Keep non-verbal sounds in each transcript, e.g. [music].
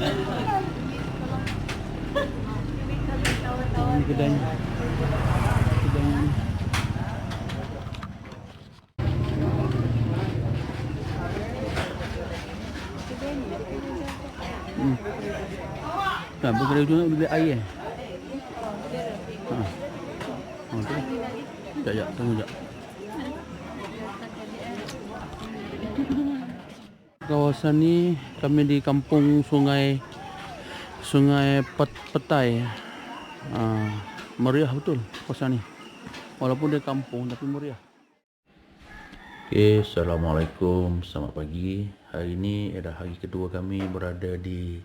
Ini. Hmm. Kan bergerak juga beli air eh. Ha. Ha tu. Jap jap tunggu jap. Kawasan ni kami di kampung Sungai Sungai Pet Petai. Ha, meriah betul kawasan ni. Walaupun dia kampung tapi meriah. Okay, Assalamualaikum, selamat pagi. Hari ini adalah hari kedua kami berada di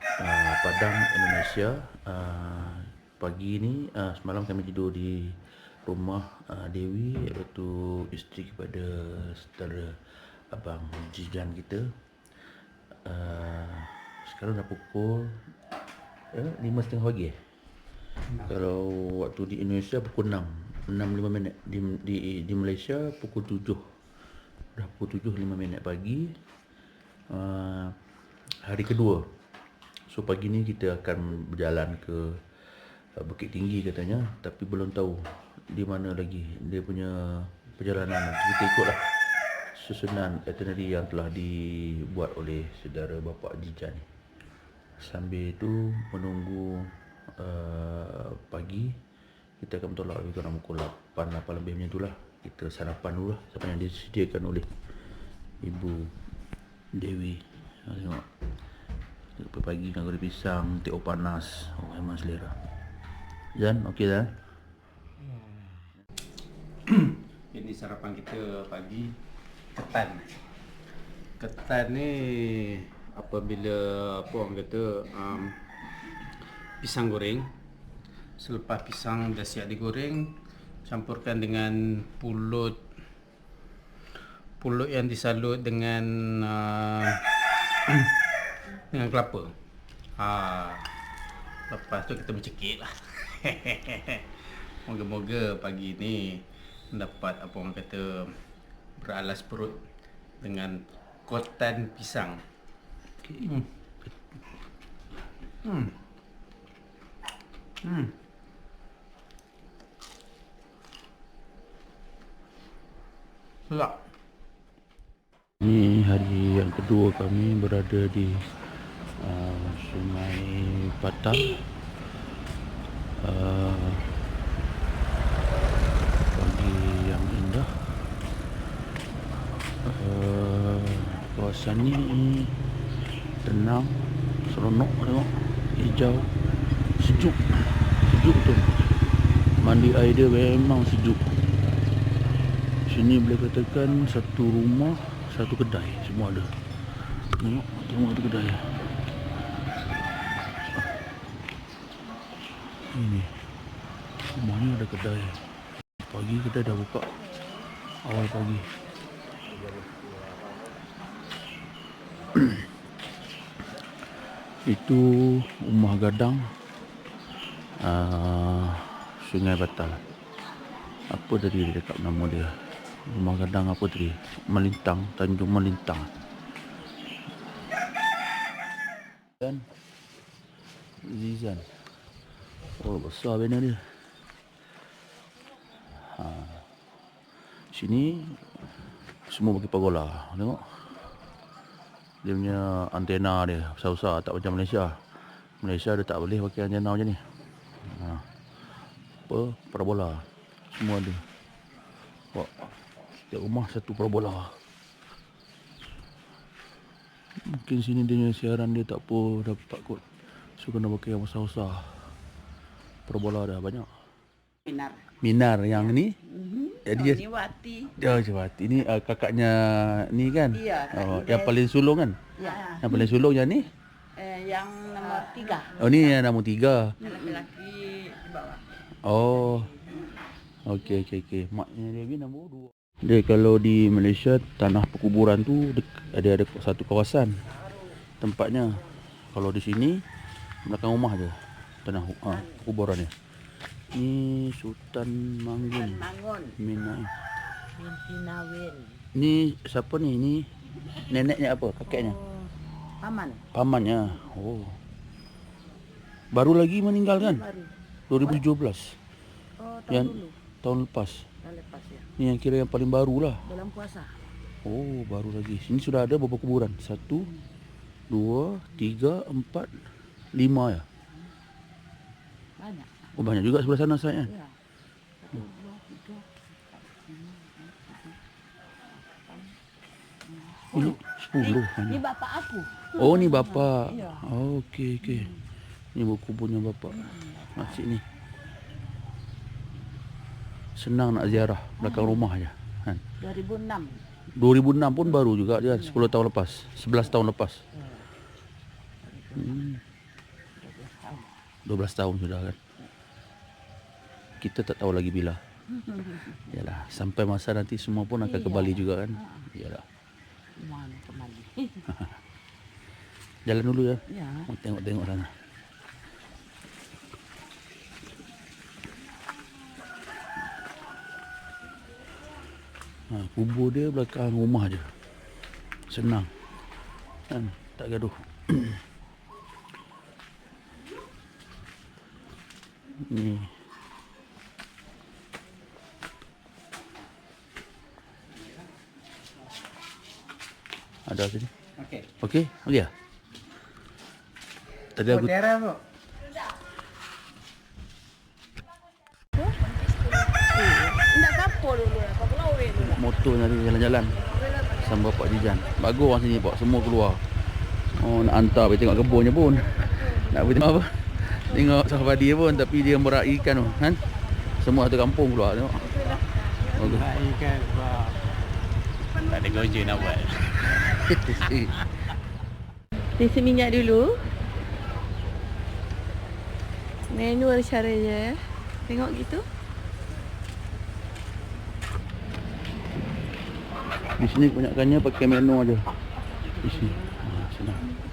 uh, Padang, Indonesia. Uh, pagi ini, uh, semalam kami tidur di rumah uh, Dewi iaitu isteri kepada saudara abang Jijan kita. Uh, sekarang dah pukul eh, lima setengah pagi eh? Kalau waktu di Indonesia pukul 6 6.5 minit. Di, di, di Malaysia pukul 7 dah pukul 7 5 minit pagi uh, hari kedua. So pagi ni kita akan berjalan ke uh, Bukit Tinggi katanya tapi belum tahu di mana lagi dia punya perjalanan. Kita ikutlah susunan itinerary yang telah dibuat oleh saudara bapa Jijan sambil itu menunggu uh, pagi kita akan bertolak lebih kurang pukul 8 8 lebih macam itulah kita sarapan dulu lah. Sarapan yang disediakan oleh ibu Dewi. Tengok. Lepas pagi makan goreng pisang teh panas. Oh memang selera. Jan okey dah? [coughs] Ini sarapan kita pagi ketan. Ketan ni apabila apa orang kata um, pisang goreng. Selepas pisang dah siap digoreng, campurkan dengan pulut pulut yang disalut dengan uh, [coughs] dengan kelapa. Ha. Lepas tu kita bercekik lah. [laughs] Moga-moga pagi ni dapat apa orang kata beralas perut dengan kotan pisang. Hmm. Hmm. Hmm. Sedap. Ini hari yang kedua kami berada di uh, Sungai Patang. Uh, pagi yang indah. Uh, kawasan ni tenang, seronok tengok, hijau, sejuk, sejuk tu. Mandi air dia memang sejuk. Sini boleh katakan satu rumah, satu kedai semua ada. Tengok, tengok tu kedai. Ini. Rumah ada kedai. Pagi kedai dah buka. Awal pagi. [clears throat] Itu rumah gadang uh, Sungai Batal. Apa tadi dekat nama dia? Rumah gadang apa tadi? Melintang, Tanjung Melintang. Dan Zizan. Oh, besar banner dia. Ha. Sini semua bagi pagola. Tengok. Dia punya antena dia besar-besar tak macam Malaysia. Malaysia dia tak boleh pakai antena macam ni. Ha. Apa? Parabola. Semua ada. Wah. Setiap rumah satu parabola. Mungkin sini dia punya siaran dia tak apa dapat kot. So kena pakai yang besar-besar. Parabola dah banyak. Minar. Minar yang ni. Mm-hmm. Jadi oh, dia ni Wati. dia cepat. Ini uh, kakaknya ni kan? Kak Oh, yang paling sulung kan? Ya. Yang paling sulung yang ni? Eh, yang nomor tiga. Oh ni yang nombor tiga. Yang di bawah. Oh. Okey okey okey. Maknya dia ni nombor dua. Dia kalau di Malaysia tanah perkuburan tu ada ada satu kawasan tempatnya. Kalau di sini belakang rumah je tanah uh, perkuburan dia. Ni Sultan Manggun. Mangun. Minai. Pimpinawin. Ni siapa ni? Ni neneknya apa? Kakeknya? Oh, paman. Pamannya. Oh. Baru lagi meninggal kan? Baru. 2017. Oh, tahun Yang dulu. tahun lepas. Tahun lepas ya. Ini yang kira yang paling baru lah. Dalam puasa. Oh, baru lagi. Sini sudah ada berapa kuburan? Satu, dua, tiga, empat, lima ya. Banyak. Oh, banyak juga sebelah sana saya. Ya. Ini sepuluh. Ini bapak aku. Oh, ni bapa. Ya. Oh, okey, okey. Ni buku punya bapa. Masih ni. Senang nak ziarah belakang rumah aja. Kan? 2006. 2006 pun baru juga dia 10 tahun lepas 11 tahun lepas hmm. 12 tahun sudah kan kita tak tahu lagi bila [laughs] Yalah, sampai masa nanti semua pun akan kembali juga kan Yalah. Mana kembali. [laughs] jalan dulu ya ya. Mau tengok-tengok sana Ha, kubur dia belakang rumah je. Senang. Kan? Tak gaduh. [clears throat] Ni. Ada sini. Okey. Okey, okey ya. Tadi aku kapal dulu lah. Dulu. motor nyari jalan-jalan sama bapak Jijan. Bagus orang sini pak, semua keluar. Oh nak hantar pergi tengok kebunnya pun. Nak pergi tengok apa? Tengok sahabat dia pun tapi dia meraihkan tu kan. Semua satu kampung keluar tengok. Bagus. Ikan sebab tak ada gojo nak buat. [laughs] Isi minyak dulu. Manual caranya. Tengok gitu. Di sini kebanyakannya pakai menu aja. Di sini. Ha, senang.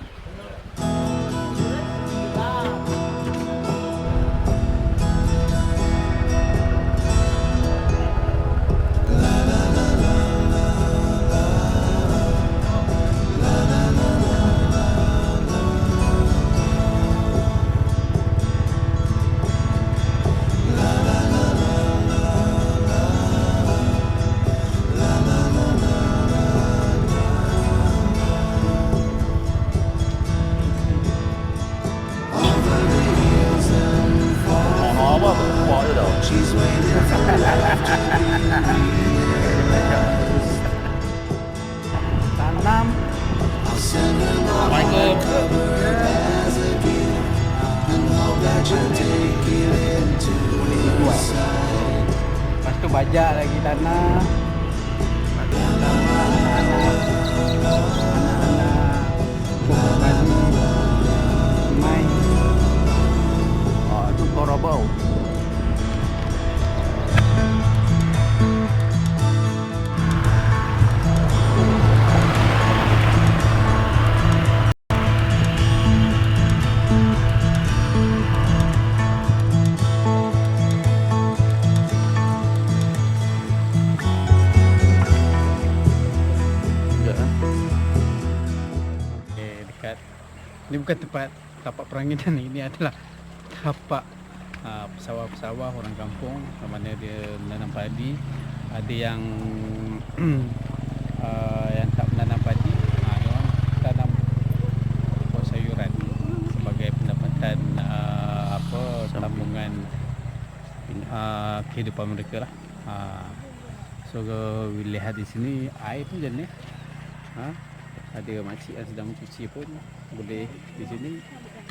Bukan tempat tapak peranginan ini adalah tapak uh, pesawah-pesawah orang kampung di mana dia menanam padi. Ada yang uh, [clears throat] yang tak menanam padi uh, dia orang tanam pokok sayuran sebagai pendapatan uh, apa tambungan uh, kehidupan mereka lah. Uh, so lihat di sini air pun jenis ha? Ada makcik yang sedang mencuci pun boleh di sini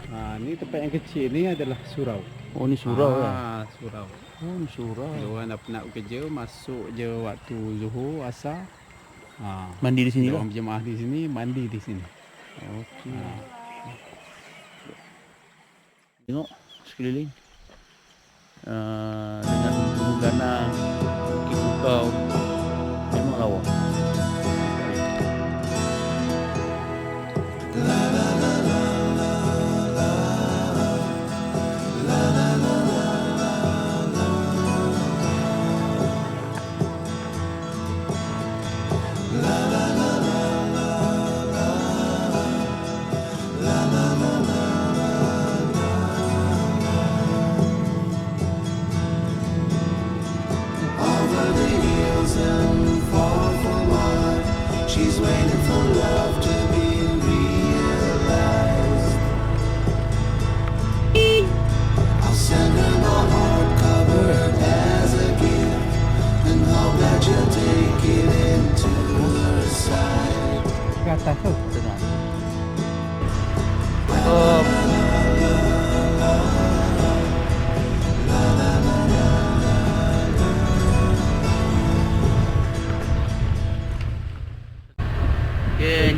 ha, ni tempat yang kecil ni adalah surau Oh, ni surau ha, surau Oh, ni surau. dia orang dah penat kerja masuk je waktu zuhur asar ha, Mandi di sini lah. orang berjemaah di sini mandi di sini Okey. Tengok sekeliling. Uh, dengan gunung ganang, bukit bukau.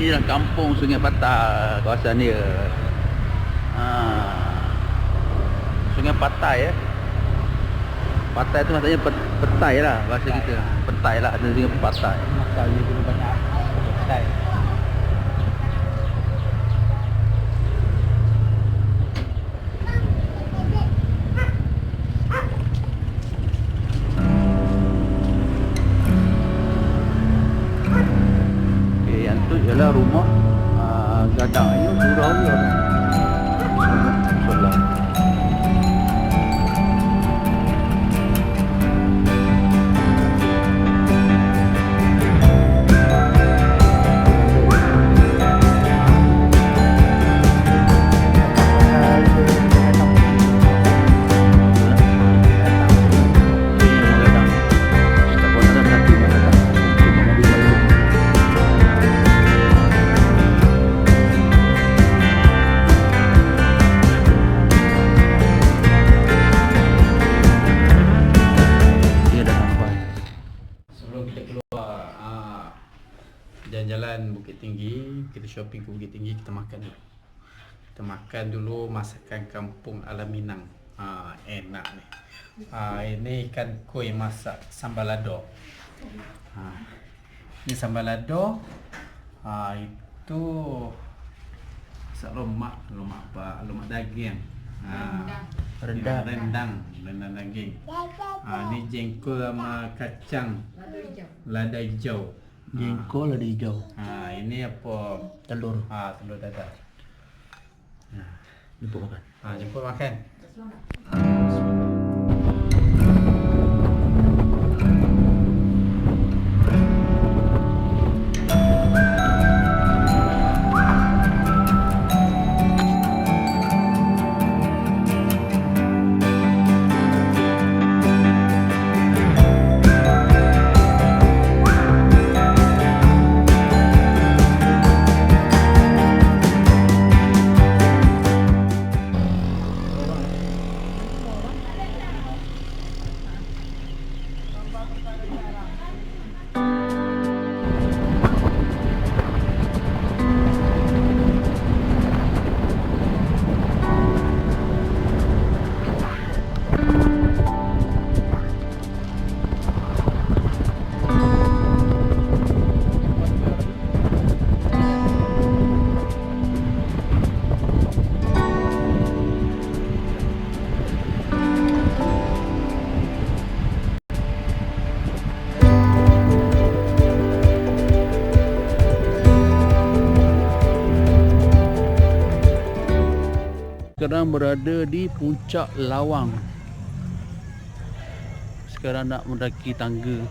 Inilah kampung Sungai Patah kawasan dia. Ha. Sungai Patah ya. Patah itu maksudnya pet, petai lah bahasa kita. Petai lah Sungai ni dulu banyak. Kedai. Shopping ke Bukit Tinggi, kita makan dulu. Kita makan dulu masakan kampung Alam Minang. Ha, enak ni. Ha, ini ikan koi masak sambal lado. Ha, ini sambal lado. Ha, itu masak lemak, lemak apa? Lemak daging. Ha, rendang. Rendang, rendang daging. Ha, ni jengkol sama kacang lada hijau. Jengkol ada hijau. Ha, ini apa? Telur. Ha, telur dadar. Jemput makan. Ha, jemput makan. Sekarang berada di puncak Lawang. Sekarang nak mendaki tangga.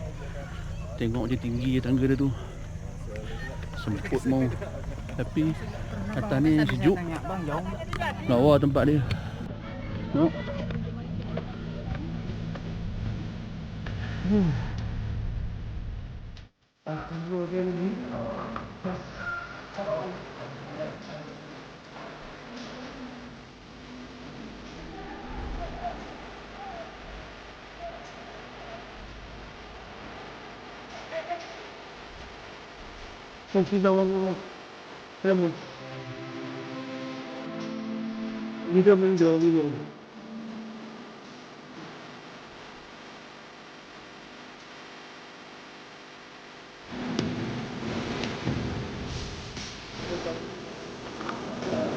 Tengok dia tinggi je tangga dia tu. Semput mau. Tapi atas ni sejuk. Lawa tempat dia. Tengok. Hmm. não para muitos. Literalmente, não,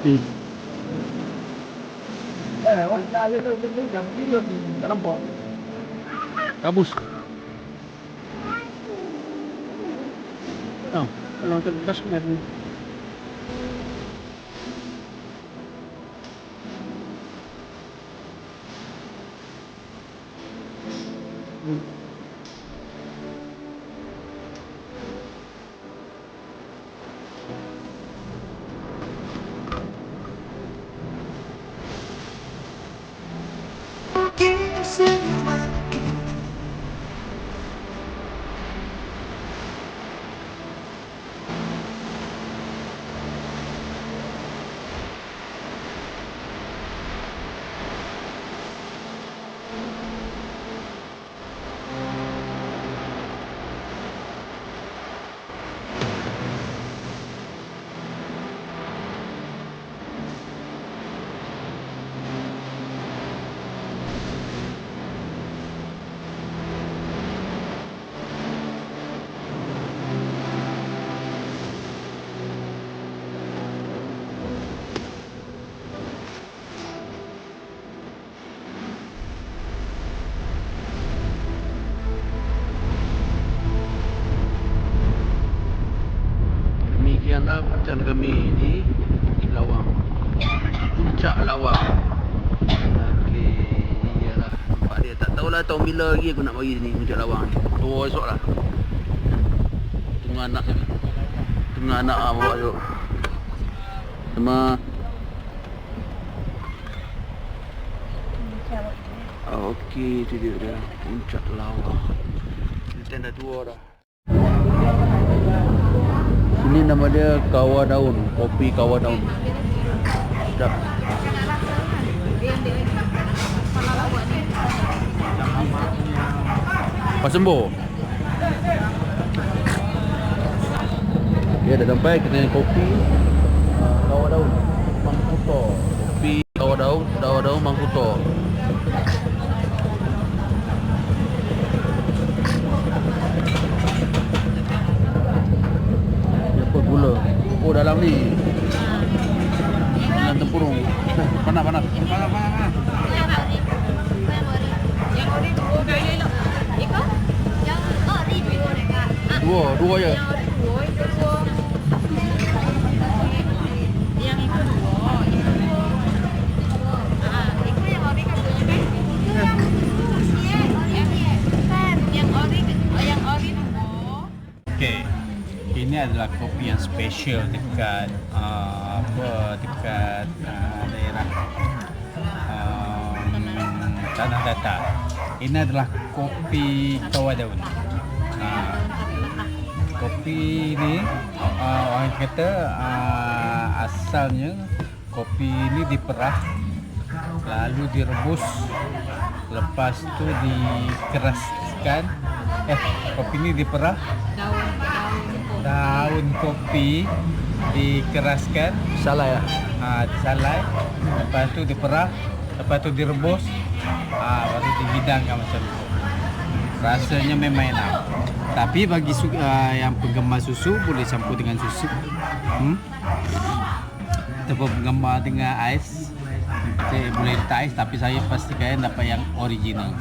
Sim. É, hoje na vida eu tenho que abrir assim, não pode. Tá busca. Não. നമുക്ക് ഡിപ്രഷൻ വരുന്നു kami di Lawang. Puncak Lawang. Okey, iyalah. Nampak dia tak tahulah tahun bila lagi aku nak bagi ni Puncak Lawang ni. Tua esok lah. Tengah anak Tengah anak ah bawa tu. Sama Okey, tu dia dia. Puncak Lawang. Dia tenda tua dah. Sini nama dia Kawa Daun, kopi Kawa Daun. Sedap. Pasembo. Ya dah sampai kita kopi uh, Kawa Daun Mangkuto. Kopi Kawa Daun, Kawa Daun Mangkuto. Ni apa gula? Oh dalam ni. Dalam tempurung. [laughs] Panas panas. Panas panas. panas. Dua, dua je. Yang ori dua, itu dua. Yang itu dua, itu dua. Ah, itu yang ori katanya kan? Yang ori, yang ori dua. Okey. Ini adalah kopi yang special dekat uh, apa dekat uh, daerah um, Tanah Datar. Ini adalah kopi Kawa Daun. Uh, kopi ini uh, orang kata uh, asalnya kopi ini diperah lalu direbus lepas tu dikeraskan eh kopi ini diperah daun kopi dikeraskan. Salah ya. ha, disalai. Lepas tu diperah lepas tu direbus. Ha, baru dihidangkan macam tu. Rasanya memang enak. Tapi bagi su- uh, yang penggemar susu boleh campur dengan susu. Hmm? ataupun penggemar dengan ais. Saya boleh letak ais tapi saya pastikan dapat yang original